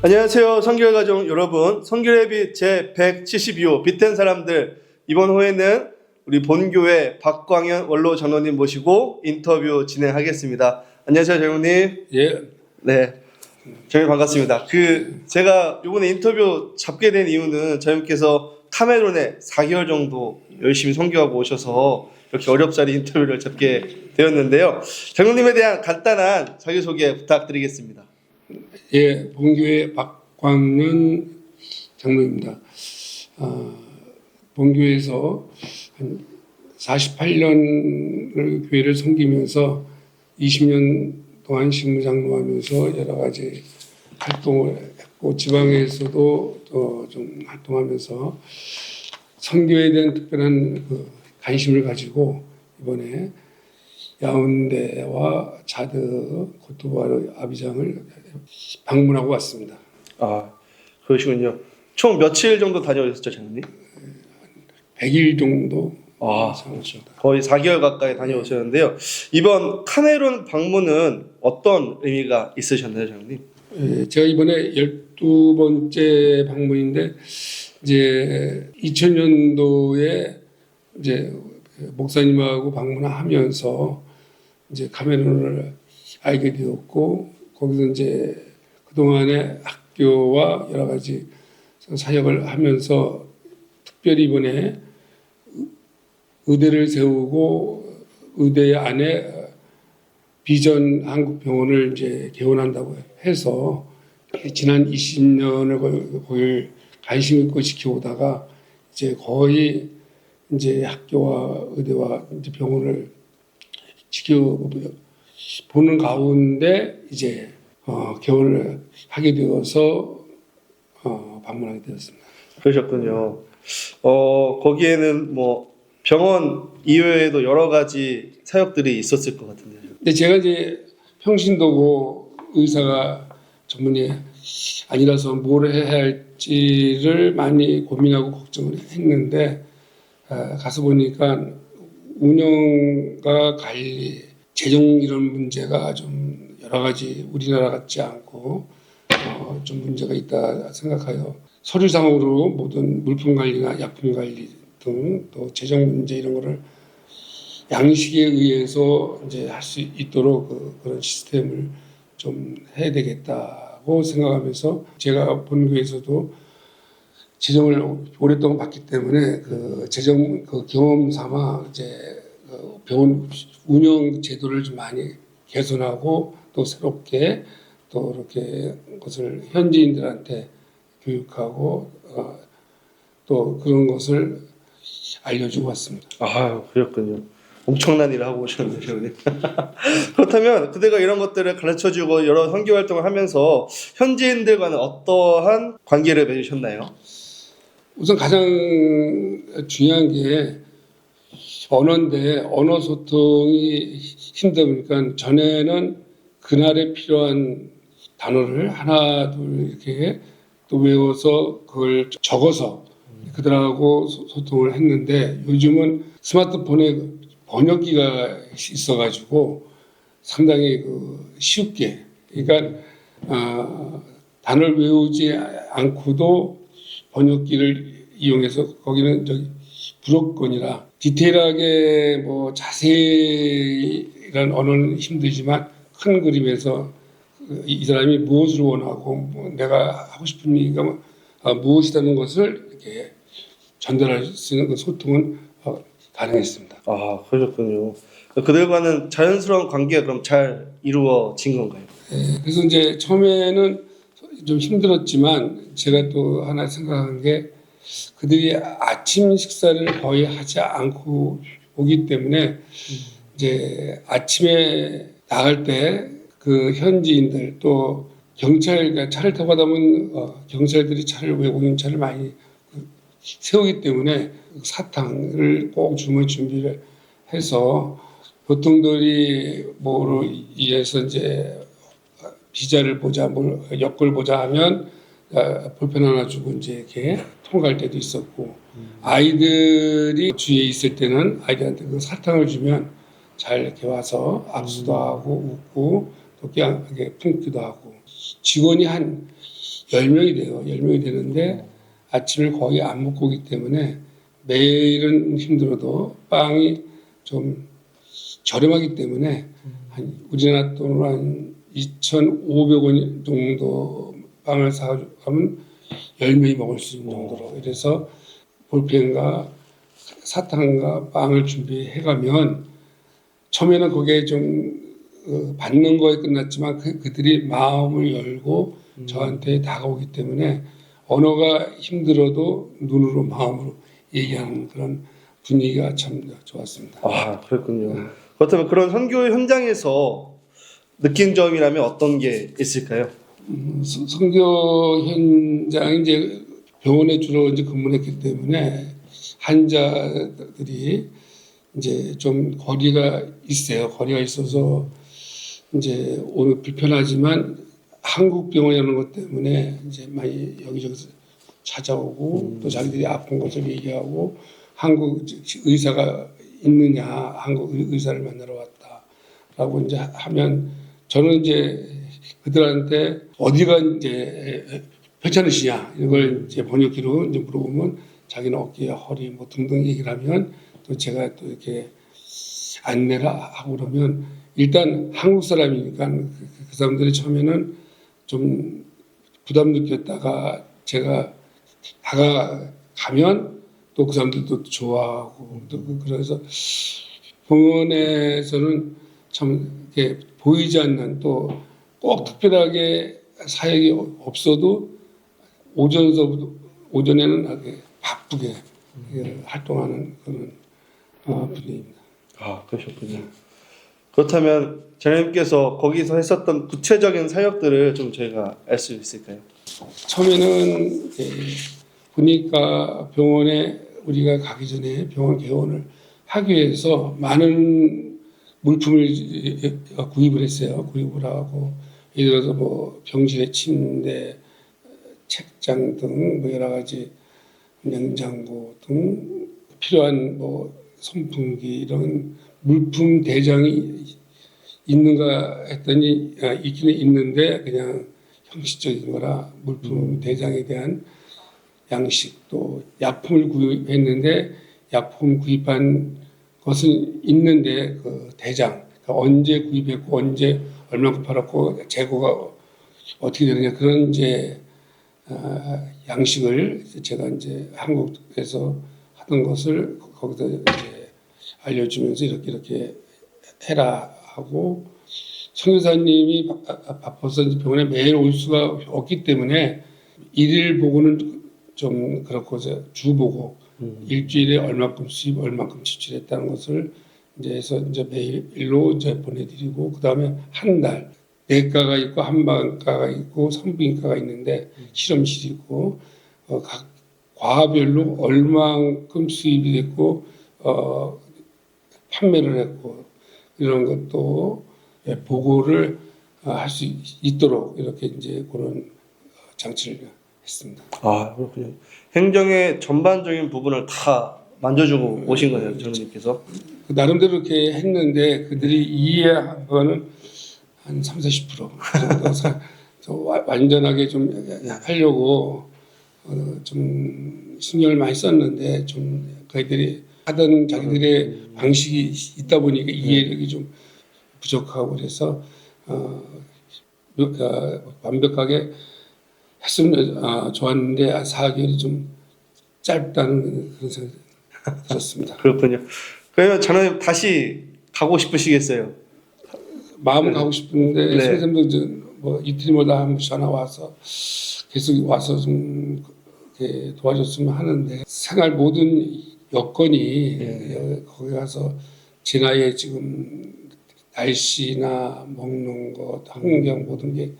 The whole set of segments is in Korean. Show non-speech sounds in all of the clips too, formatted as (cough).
안녕하세요. 성결 가족 여러분. 성결의 빛 제 172호 빛된 사람들 이번 호에는 우리 본교회 박광현 원로 장로님 모시고 인터뷰 진행하겠습니다. 안녕하세요, 장로님. 예, 네. 저희 반갑습니다. 그 제가 이번에 인터뷰 잡게 된 이유는 저님께서 카메룬에 4개월 정도 열심히 선교하고 오셔서 이렇게 어렵사리 인터뷰를 잡게 되었는데요. 장로님에 대한 간단한 자기소개 부탁드리겠습니다. 예, 본교회 박광은 장로입니다. 아, 본교회에서 한 48년을 교회를 섬기면서 20년 동안 식무장로하면서 여러 가지 활동을 했고 지방에서도 또좀 활동하면서 선교에 대한 특별한 그 관심을 가지고 이번에 야운데와 자드 코토바르 아비장을 방문하고 왔습니다. 아, 그러시군요. 총 며칠 정도 다녀오셨죠, 장로님? 100일 정도 아, 상했습니다. 거의 4개월 가까이 다녀오셨는데요. 이번 카메룬 방문은 어떤 의미가 있으셨나요, 장로님? 예, 제가 이번에 12번째 방문인데 이제 2000년도에 이제 목사님하고 방문을 하면서 이제 카메룬을 알게 되었고 거기서 이제 그동안의 학교와 여러 가지 사역을 하면서 특별히 이번에 의대를 세우고 의대 안에 비전 한국병원을 이제 개원한다고 해서 지난 20년을 거의 관심 있고 지켜오다가 이제 거의 이제 학교와 의대와 이제 병원을 지켜보는 가운데 이제 어, 개원을 하게 되어서 어, 방문하게 되었습니다. 그러셨군요. 어, 거기에는 뭐 병원 이외에도 여러 가지 사역들이 있었을 것 같은데요. 근데 제가 이제 평신도고 의사가 전문이 아니라서 뭘 해야 할지를 많이 고민하고 걱정을 했는데 아, 가서 보니까 운영과 관리, 재정 이런 문제가 좀 여러 가지 우리나라 같지 않고 어, 좀 문제가 있다 생각하여 서류상으로 모든 물품 관리나 약품 관리 등 또 재정 문제 이런 거를 양식에 의해서 이제 할 수 있도록 그, 그런 시스템을 좀 해야 되겠다고 생각하면서 제가 본교에서도 재정을 오랫동안 봤기 때문에 그 재정 그 경험 삼아 이제 그 병원 운영 제도를 좀 많이 개선하고 또 새롭게 또 이렇게 것을 현지인들한테 교육하고 어, 또 그런 것을 알려주고 왔습니다. 아, 그렇군요. 엄청난 일을 하고 오셨네요, 장로님. (laughs) 그렇다면 그대가 이런 것들을 가르쳐주고 여러 선교 활동을 하면서 현지인들과는 어떠한 관계를 맺으셨나요? 우선 가장 중요한 게 언어인데 언어 소통이 힘드니까 전에는 그날에 필요한 단어를 하나 둘 이렇게 또 외워서 그걸 적어서 그들하고 소- 소통을 했는데 요즘은 스마트폰에 번역기가 있어가지고 상당히 그 쉽게. 그러니까 아, 단어를 외우지 않고도 번역기를 이용해서 거기는 저기 불어권이라 디테일하게 뭐 자세히란 언어는 힘들지만 큰 그림에서 그이 사람이 무엇을 원하고 뭐 내가 하고 싶은 얘기가 뭐, 아, 무엇이라는 것을 이렇게 전달할 수 있는 그 소통은 어, 가능했습니다. 아, 그러셨군요. 그들과는 자연스러운 관계가 그럼 잘 이루어진 건가요? 예, 그래서 이제 처음에는 좀 힘들었지만 제가 또 하나 생각한 게 그들이 아침 식사를 거의 하지 않고 오기 때문에 이제 아침에 나갈 때 그 현지인들 또 경찰 차를 타고 가다 보면 어, 경찰들이 차를 외국인 차를 많이 그 세우기 때문에 사탕을 꼭 주문 준비를 해서 보통들이 뭐로 인해서 이제 비자를 보자, 뭘 역을 보자 하면 아, 볼펜 하나 주고 이제 이렇게 통과할 때도 있었고 아이들이 주위에 있을 때는 아이들한테 그 사탕을 주면 잘 이렇게 와서 악수도 하고 웃고 또 깨끗하게 품기도 하고 직원이 한 10명이 돼요. 10명이 되는데 아침을 거의 안 먹고 오기 때문에 매일은 힘들어도 빵이 좀 저렴하기 때문에 한 우리나라 돈으로 한 2,500원 정도 빵을 사가면 10명이 먹을 수 있는 정도로 그래서 볼펜과 사탕과 빵을 준비해 가면 처음에는 거기에 좀 어, 받는 거에 끝났지만 그, 그들이 마음을 열고 저한테 다가오기 때문에 언어가 힘들어도 눈으로 마음으로 얘기하는 그런 분위기가 참 좋았습니다. 아 그렇군요. 그렇다면 그런 선교 현장에서 느낀 점이라면 어떤 게 있을까요? 음, 서- 선교 현장 이제 병원에 주로 이제 근무했기 때문에 환자들이 이제 좀 거리가 있어요. 거리가 있어서 이제 오늘 불편하지만 한국 병원이라는 것 때문에 이제 많이 여기저기서 찾아오고 또 자기들이 아픈 것을 얘기하고 한국 의사가 있느냐 한국 의- 의사를 만나러 왔다라고 이제 하면 저는 이제 그들한테 어디가 이제 괜찮으시냐 이걸 이제 번역기로 이제 물어보면 자기는 어깨, 허리 뭐 등등 얘기를 하면 또 제가 또 이렇게 안내를 하고 그러면 일단 한국 사람이니까 그, 그 사람들이 처음에는 좀 부담 느꼈다가 제가 다가가면 또 그 사람들도 좋아하고 또 그- 그래서 병원에서는 참 이렇게 보이지 않는 또 꼭 특별하게 사역이 없어도 오전서부터 오전에는 바쁘게 이렇게 활동하는 그런 어, 분위기입니다. 아 그러셨군요. 그렇다면 자녀님께서 거기서 했었던 구체적인 사역들을 좀 저희가 알 수 있을까요? 처음에는 이제 보니까 병원에 우리가 가기 전에 병원 개원을 하기 위해서 많은 물품을 구입을 했어요. 구입을 하고 예를 들어서 뭐 병실의 침대, 책장 등 뭐 여러 가지 냉장고 등 필요한 뭐 선풍기 이런 물품 대장이 있는가 했더니 아, 있기는 있는데 그냥 형식적인 거라 물품 대장에 대한 양식 또 약품을 구입했는데 약품 구입한 것은 있는데 그 대장 그러니까 언제 구입했고 언제 얼마큼 팔았고 재고가 어떻게 되느냐 그런 이제 아, 양식을 제가 이제 한국에서 하던 것을 거기서 이제 알려주면서 이렇게 이렇게 해라 하고 바- 바빠서 병원에 매일 올 수가 없기 때문에 일일 보고는 좀 그렇고 주 보고 일주일에 얼마큼 수입 얼마큼 지출했다는 것을 이제 해서 이제 매일로 이제 보내드리고 그 다음에 한 달 내과가 있고 한방과가 있고 산부인과가 있는데 실험실이고 어, 각 과별로 얼마만큼 수입이 됐고 어, 판매를 했고 이런 것도 예, 보고를 어, 할수 있도록 이렇게 이제 그런 장치를 했습니다. 아 그렇군요. 행정의 전반적인 부분을 다 만져주고 오신 거예요, 장로님께서. 그 나름대로 이렇게 했는데 그들이 이해한 거는 한 3, 40% 정도 사- 저 (laughs) 와- 완전하게 좀 하려고 어, 좀 신경을 많이 썼는데 좀 그들이 하던 자기들의 방식이 있다 보니까 이해력이 좀 부족하고 그래서 어, 몇- 어, 완벽하게 했으면 어, 좋았는데 한 4개월이 좀 짧다는 그런 생각이 들었습니다. (laughs) 그렇군요. 그러면 장로님 다시 가고 싶으시겠어요? 마음은 가고 싶은데 네. 선생님도 이제 뭐 이틀마다 한 번씩 전화 와서 계속 와서 좀 이렇게 도와줬으면 하는데 생활 모든 여건이 네. 여- 거기 가서 제 나이에 지금 날씨나 먹는 것, 환경 모든 게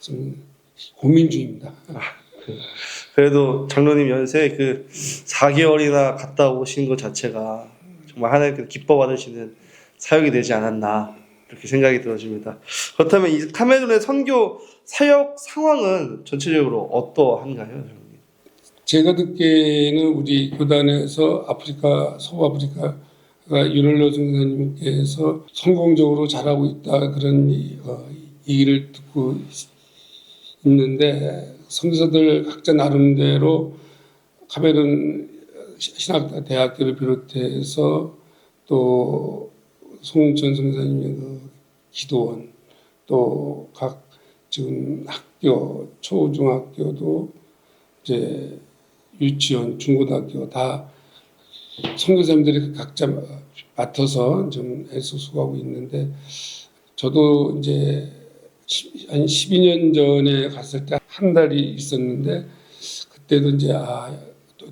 좀 고민 중입니다. 그래도 장로님 연세 그 4개월이나 갔다 오신 것 자체가 정말 하나님께서 기뻐 받으시는 사역이 되지 않았나 이렇게 생각이 들어집니다. 그렇다면 이 카메룬의 선교 사역 상황은 전체적으로 어떠한가요? 장로님? 제가 듣기에는 우리 교단에서 아프리카 서부아프리카가 윤월로 선생님께서 성공적으로 잘하고 있다 그런 이, 어, 얘기를 듣고 있- 있는데 선교사들 각자 나름대로 카메룬 신학 대학교를 비롯해서 또 송천 선생님의 그 기도원 또 각 지금 학교 초중학교도 이제 유치원 중고등학교 다 선교사님들이 각자 맡아서 좀 애써 수고하고 있는데 저도 이제 십- 한 12년 전에 갔을 때 한 달이 있었는데 그때도 이제 아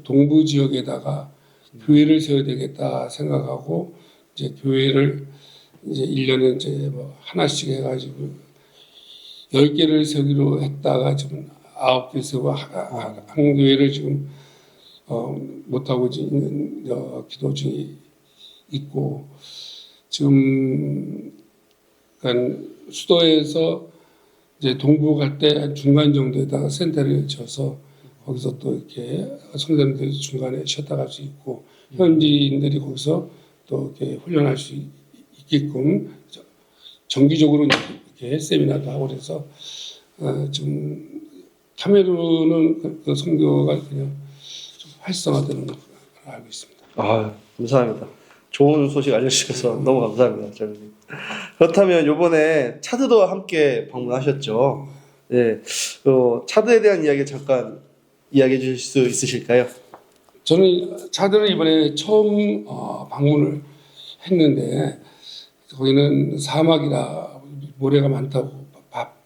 동부 지역에다가 교회를 세워야 되겠다 생각하고 이제 교회를 이제 1년에 이제 뭐 하나씩 해가지고 10개를 세우기로 했다가 지금 9개 세우고 하- 하- 한 교회를 지금 어, 못하고 있는 어, 기도 중에 있고 지금 그러니까 수도에서 이제 동부 갈 때 중간 정도에다가 센터를 쳐서 거기서 또 이렇게 성도님들이 중간에 쉬었다 갈 수 있고 현지인들이 거기서 또 이렇게 훈련할 수 있게끔 저- 정기적으로 이렇게 세미나도 하고 그래서 어, 지금 카메룬은 그, 그 선교가 그냥 좀 활성화되는 걸로 알고 있습니다. 아 감사합니다. 좋은 소식 알려주셔서 (laughs) 너무 감사합니다, 장님. 그렇다면 이번에 차드도 함께 방문하셨죠. 네, 어, 차드에 대한 이야기 잠깐 이야기해 주실 수 있으실까요? 저는 차들을 이번에 처음 어, 방문을 했는데 거기는 사막이라 모래가 많다고 밥,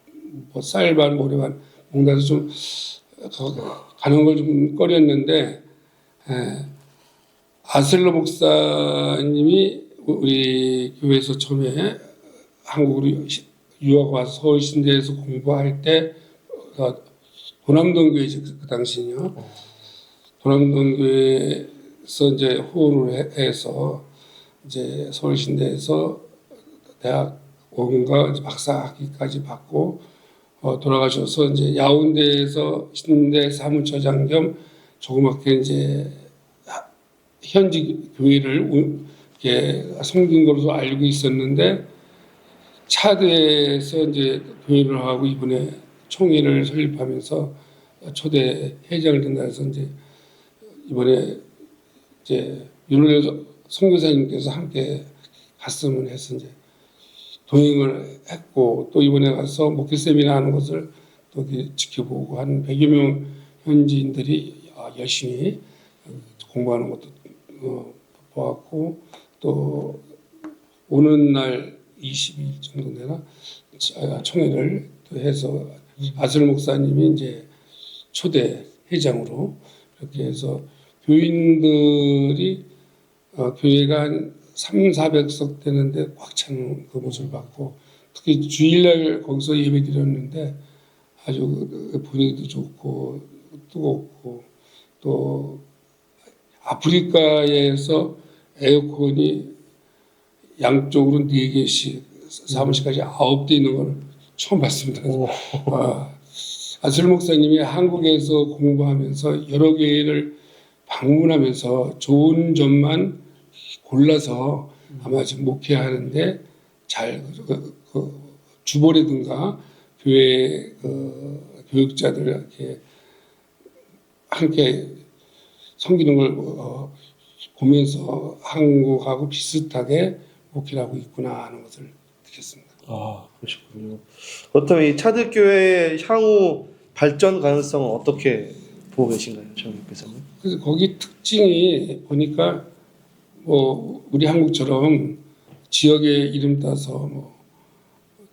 뭐 쌀반 모래반 먹다서 좀 거- 가는 걸 좀 꺼렸는데 에, 아슬로 목사님이 우리 교회에서 처음에 한국으로 시- 유학 와서 서울 신대에서 공부할 때 어, 도남동 교회 그 당시요. 도남동교에서 이제 후원을 해- 해서 이제 서울 신대에서 대학 원과 이제 박사학위까지 받고 어, 돌아가셔서 이제 야운대에서 신대 사무처장 겸 조그맣게 이제 하- 현지 교회를 우- 이렇게 섬긴 것으로 알고 있었는데 차드에서 이제 교회를 하고 이번에 총회를 설립하면서 초대 회장을 된다 해서 이제 이번에 이제 윤호여 선교사님께서 함께 갔으면 해서 이제 동행을 했고 또 이번에 가서 목회 세미나 하는 것을 또 지켜보고 한 100여 명 현지인들이 아, 열심히 공부하는 것도 어, 보았고 또 오는 날 20일 정도 아, 총회를 또 해서 아슬 목사님이 이제 초대 회장으로 이렇게 해서 교인들이 어, 교회가 한 3, 400석 되는데 꽉 찬 그 모습을 봤고 특히 주일날 거기서 예배 드렸는데 아주 그 분위기도 좋고 뜨겁고 또 아프리카에서 에어컨이 양쪽으로 네 개씩 사무실까지 아홉 대 있는 걸 처음 봤습니다. 아, 아슬 목사님이 한국에서 공부하면서 여러 교회를 방문하면서 좋은 점만 골라서 아마 지금 목회하는데 잘 그, 그 주보라든가 교회 그 교육자들 이렇게 함께 섬기는 걸 어, 보면서 한국하고 비슷하게 목회를 하고 있구나 하는 것을 느꼈습니다. 아 그러셨군요. 그렇다면 이 차드 교회의 향후 발전 가능성은 어떻게 보고 계신가요, 장님께서는? 그래서 거기 특징이 보니까 뭐 우리 한국처럼 지역의 이름 따서 뭐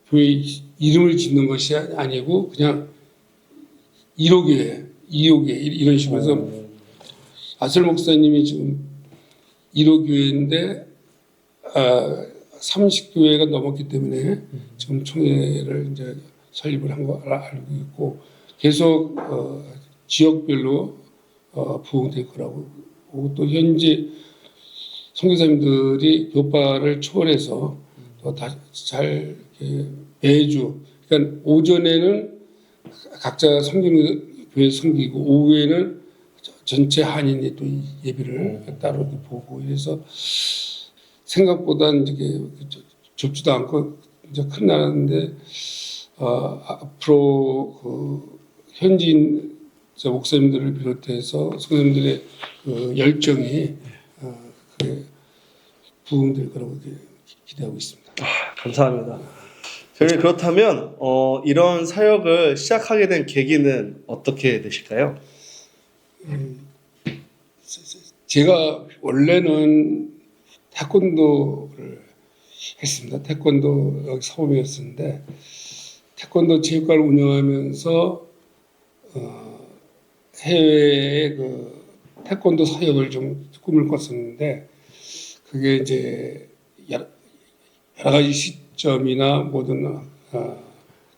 교회 이름을 짓는 것이 아니고 그냥 1호교회, 2호교회 이런 식으로 해서 아슬 목사님이 지금 1호 교회인데 아, 30교회가 넘었기 때문에 지금 총회를 이제 설립을 한 거 알고 있고 계속 어, 지역별로 어, 부흥될 거라고. 보고 또 현지 선교사님들이 교파를 초월해서 또다잘 매주 그러니까 오전에는 각자 섬기는 교회 섬기고 오후에는 전체 한인이 또 예배를 따로 보고 이래서 생각보다 이게 좁지도 않고 이제 큰 나라인데 어, 앞으로 그 현지인 저 목사님들을 비롯해서 성도님들의 그 열정이 어, 부흥될 거라고 기- 기대하고 있습니다. 감사합니다. 저희 그렇다면 어, 이런 사역을 시작하게 된 계기는 어떻게 되실까요? 제가 원래는 태권도를 했습니다. 태권도 여기 사범이었었는데 태권도 체육관을 운영하면서 어, 해외에 그 태권도 사역을 좀 꿈을 꿨었는데 그게 이제 여러, 여러 가지 시점이나 모든 어,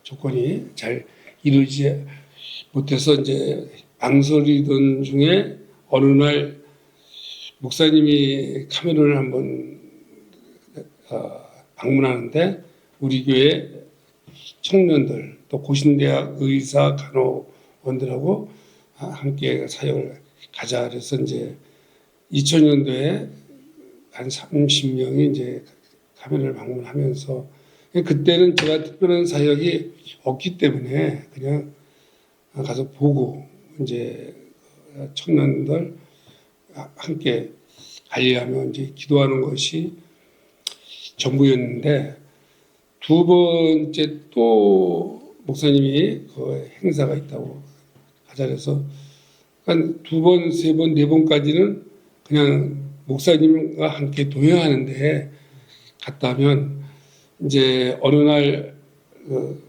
조건이 잘 이루지 못해서 이제 망설이던 중에 어느 날 목사님이 카메론을 한번 어, 방문하는데 우리 교회 청년들 또 고신대학 의사 간호원들하고 함께 사역을 가자 그래서 이제 2000년도에 한 30명이 이제 카메라를 방문하면서 그때는 제가 특별한 사역이 없기 때문에 그냥 가서 보고 이제 청년들 함께 관리하며 이제 기도하는 것이 전부였는데 두 번째 또 목사님이 그 행사가 있다고 하자래서 한 두 번, 세 번, 네 번까지는 그냥 목사님과 함께 동행하는데 갔다면 이제 어느 날 그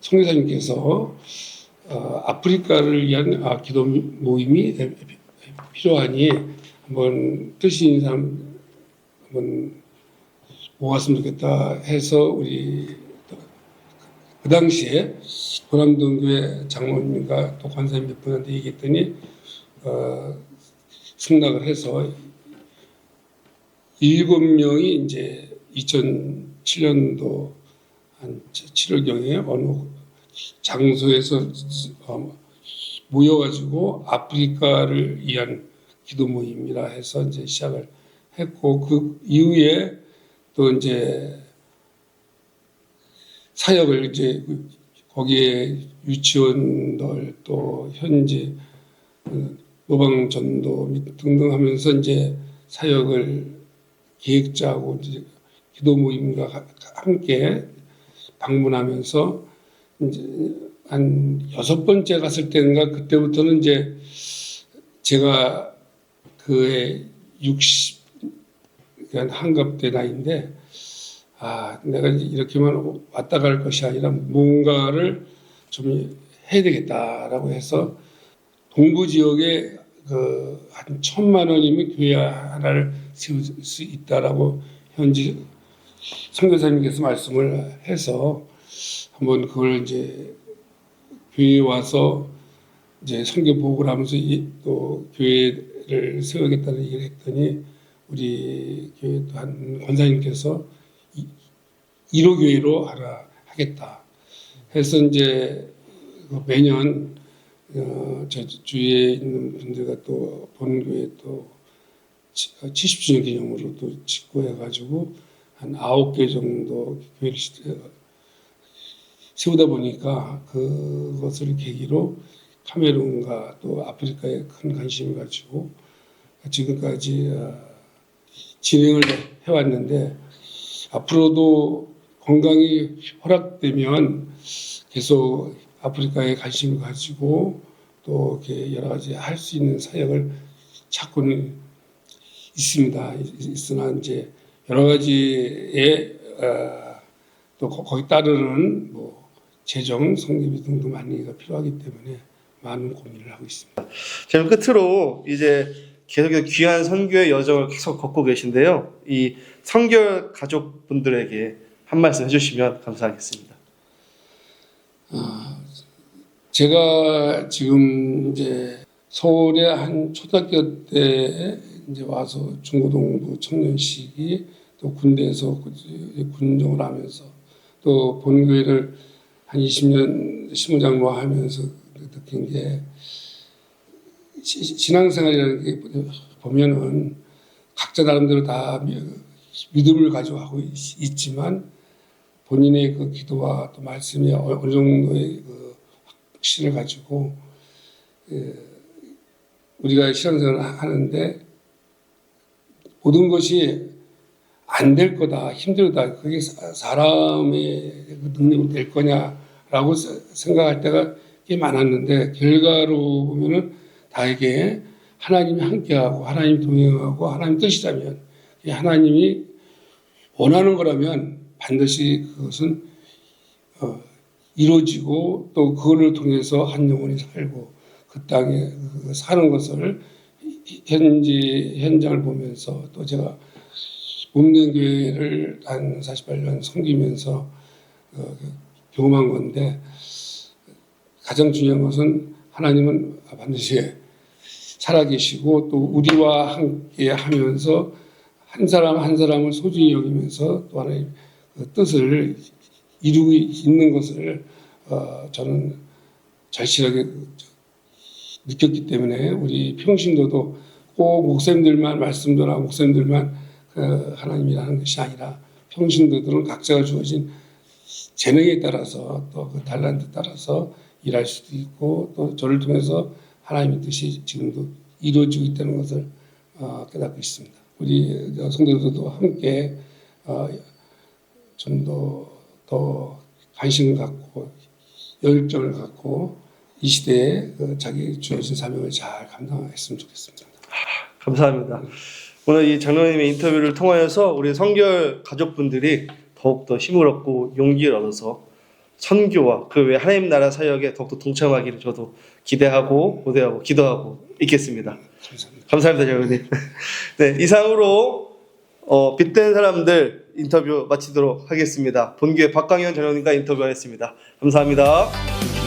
성교사님께서 어, 아프리카를 위한 아, 기도 모임이 필요하니 한번 뜻이 있는 사람 한번 모았으면 좋겠다 해서 우리 그 당시에 보람동교회 장로님과 또 관사님 몇 분한테 얘기했더니 어, 승낙을 해서 일곱 명이 이제 2007년도 한 7월경에 어느 장소에서 어, 모여가지고 아프리카를 위한 기도 모임이라 해서 이제 시작을 했고 그 이후에 또 이제 사역을 이제 거기에 유치원들 또 현지 모방 전도 및 등등 하면서 이제 사역을 짜고 이제 기도 모임과 가- 함께 방문하면서 한 여섯 번째 갔을 때인가 그때부터는 이제 제가 그해 60 그러니까 한갑 대 나이인데 아 내가 이렇게만 왔다 갈 것이 아니라 뭔가를 좀 해야 되겠다라고 해서 동부 지역에 그 한 천만 원이면 교회 하나를 세울 수 있다라고 현지 선교사님께서 말씀을 해서 한번 그걸 이제 교회에 와서 이제 선교 보고를 하면서 이- 또 교회를 세우겠다는 얘기를 했더니 우리 교회 또 한 권사님께서 이- 1호 교회로 하라 하겠다. 해서 이제 그 매년 어, 저 주위에 있는 분들과 또 본교회 또 70주년 기념으로 또 짓고 해가지고 한 아홉 개 정도 교회를 시- 세우다 보니까 그것을 계기로 카메룬과 또 아프리카에 큰 관심을 가지고 지금까지 어, 진행을 해왔는데 앞으로도 건강이 허락되면 계속 아프리카에 관심을 가지고 또 이렇게 여러 가지 할 수 있는 사역을 찾고는 있습니다. 있- 있으나 이제 여러 가지의 어, 또 거- 거기 따르는 뭐 재정, 성립비 등도 많이가 필요하기 때문에 많은 고민을 하고 있습니다. 지금 끝으로 이제 계속해서 귀한 선교의 여정을 계속 걷고 계신데요. 이 선교 가족분들에게 한 말씀 해주시면 감사하겠습니다. 제가 지금 이제 서울에 한 초등학교 때 이제 와서 중고등부 청년식이 또 군대에서 군정을 하면서 또 본교회를 한 20년 신무장로 하면서 느낀 게 신앙생활이라는 게 보면은 각자 나름대로 다 미- 믿음을 있- 있지만 본인의 그 기도와 또 말씀이 어- 어느 정도의 그 확신을 가지고 예, 우리가 신앙생활을 하는데 모든 것이 안 될 거다, 힘들다. 그게 사- 사람의 그 능력으로 될 거냐 라고 세- 생각할 때가 꽤 많았는데 결과로 보면은 다에게 하나님이 함께하고 하나님 동행하고 하나님 뜻이라면 이 하나님이 원하는 거라면 반드시 그것은 어, 이루어지고 또 그거를 통해서 한 영혼이 살고 그 땅에 그 사는 것을 현지 현장을 보면서 또 제가 몸된 교회를 한 48년 섬기면서 어, 경험한 건데 가장 중요한 것은 하나님은 반드시 살아계시고 또 우리와 함께 하면서 한 사람 한 사람을 소중히 여기면서 또 하나님 그 뜻을 이루고 있는 것을 어, 저는 절실하게 느꼈기 때문에 우리 평신도도 꼭 목사님들만 말씀 전하고 목사님들만 그 하나님이라는 것이 아니라 평신도들은 각자가 주어진 재능에 따라서 또 그 달란트 따라서 일할 수도 있고 또 저를 통해서 하나님의 뜻이 지금도 이루어지고 있다는 것을 어, 깨닫고 있습니다. 우리 성도들도 함께 어, 좀더 더 관심을 갖고 열정을 갖고 이 시대에 그 자기 주어진 사명을 잘 감당했으면 좋겠습니다. 감사합니다. 오늘 이 장로님의 인터뷰를 통하여서 우리 성결 가족분들이 더욱더 힘을 얻고 용기를 얻어서 선교와 그 외 하나님 나라 사역에 더욱더 동참하기를 저도 기대하고 고대하고 기도하고 있겠습니다. 감사합니다. 감사합니다, 장로님. (laughs) 네, 이상으로 어, 빛된 사람들 인터뷰 마치도록 하겠습니다. 본교회 박강현 장로님과 인터뷰하였습니다. 감사합니다.